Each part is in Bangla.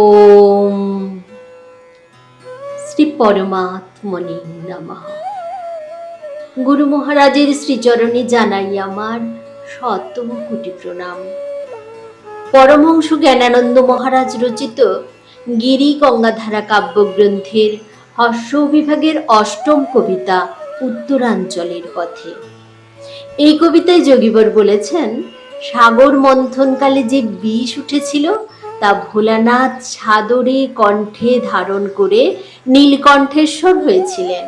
ওম শ্রী পরমাত্মনে নমঃ। গুরু মহারাজের শ্রীচরণে জানাই আমার শতম কোটি প্রণাম। পরমহংস জ্ঞানানন্দ মহারাজ রচিত গিরি গঙ্গাধারা কাব্যগ্রন্থের হর্ষ বিভাগের অষ্টম কবিতা উত্তরাঞ্চলের পথে। এই কবিতায় যোগীবর বলেছেন, সাগর মন্থনকালে যে বিষ উঠেছিল তা ভোলানাথ সাদরে কণ্ঠে ধারণ করে নীলকণ্ঠেশ্বর হয়েছিলেন।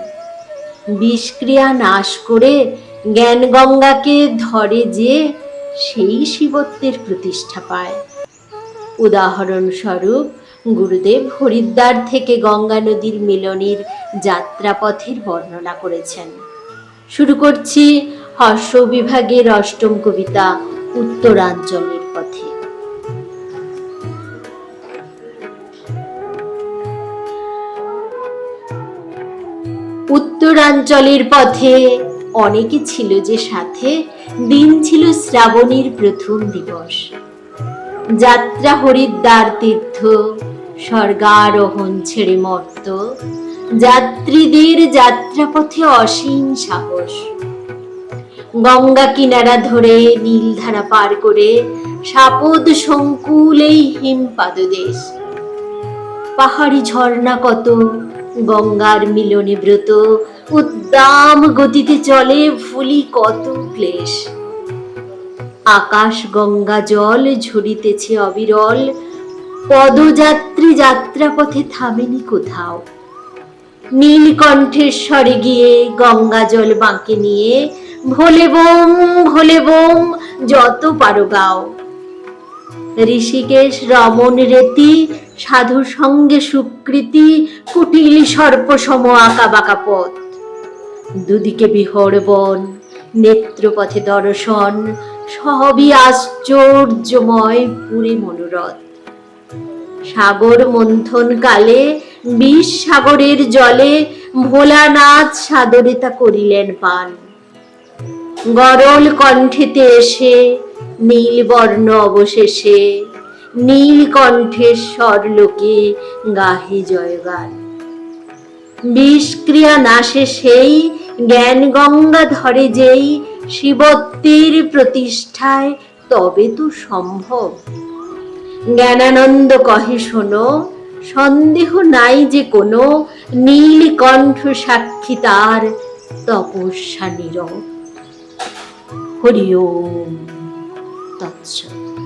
বিষক্রিয়া নাশ করে জ্ঞান গঙ্গাকে ধরে যে সেই শিবত্বের প্রতিষ্ঠা পায়। উদাহরণস্বরূপ, গুরুদেব হরিদ্বার থেকে গঙ্গা নদীর মিলনের যাত্রাপথের বর্ণনা করেছেন। শুরু করছি হর্ষ বিভাগের অষ্টম কবিতা উত্তরাঞ্চলের পথে। উত্তরাঞ্চলের পথে। অনেকে ছিল যে সাথে। দিন ছিল শ্রাবণীর প্রথম দিবস। যাত্রা হরিদ্বার তীর্থ। স্বর্গারোহণ ছেড়ে মর্ত। যাত্রীদের যাত্রাপথে অসীম সাহস। গঙ্গা কিনারা ধরে নীলধারা পার করে সাপদ সংকুল এই হিমপাদ দেশ পাহাড়ি ঝর্ণা কত গঙ্গার মিলনে ব্রত। উদ্দাম গতিতে চলে ফুলি কত ক্লেশ। আকাশ গঙ্গা জল ঝরিতেছে অবিরল। পদযাত্রী যাত্রাপথে থামেনি কোথাও। নীলকণ্ঠেশ্বরে গিয়ে গঙ্গা জল বাঁকে নিয়ে, ভোলে বোম ভোলে বোম, যত পারো গাও। ঋষিকেশ রমন রেতি সাধু সঙ্গে সুকৃতি, কুটিল সর্প সম আঁকা বাঁকা পথ। দুদিকে বিহর বন, নেত্রপথে দর্শন, সবই আশ্চর্যময় পুরে মনোরথ। সাগর মন্থন কালে, বিষ সাগরের জলে, ভোলানাথ সাদরিতা করিলেন পান। গরল কণ্ঠেতে এসে নীলবর্ণ অবশেষে নীল কণ্ঠেশ্বর লোকে গাহে জয়গান। বিষক্রিয়া নাশে সেই জ্ঞান গঙ্গা ধরে যেই শিবত্বের প্রতিষ্ঠায় তবে তো সম্ভব। জ্ঞানানন্দ কহে, শোনো, সন্দেহ নাই যে কোনো নীলকণ্ঠ সাক্ষী তার তপস্যা নীরব। হরি ওম। 等。